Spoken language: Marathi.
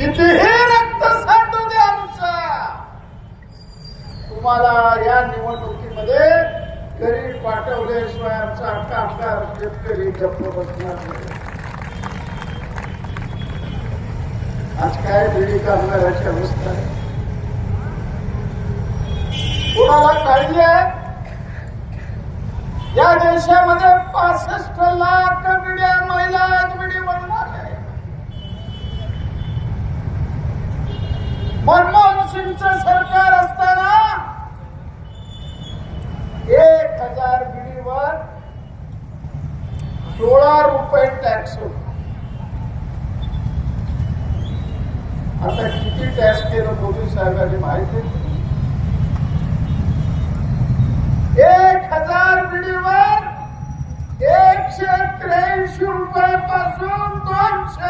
कितीही रक्त सांडू द्या आमचा. तुम्हाला या निवडणुकीमध्ये घरी पाठवल्याशिवाय आमचा कामगार शेतकरी गप्प बसणार नाही. आज काय बिडी कामगाराची अवस्था आहे? कोणाला काढली आहे या देशामध्ये पासष्ट लाख बिड्या महिला आज बिडी बनणार आहे मनमोहन सिंगचं सरकार असताना एक हजार बिडीवर सोळा रुपये टॅक्स होता. आता किती टॅक्स केलं मोदी साहेबांनी माहिती एक हजार बिडीवर एकशे त्र्याऐंशी रुपयापासून दोनशे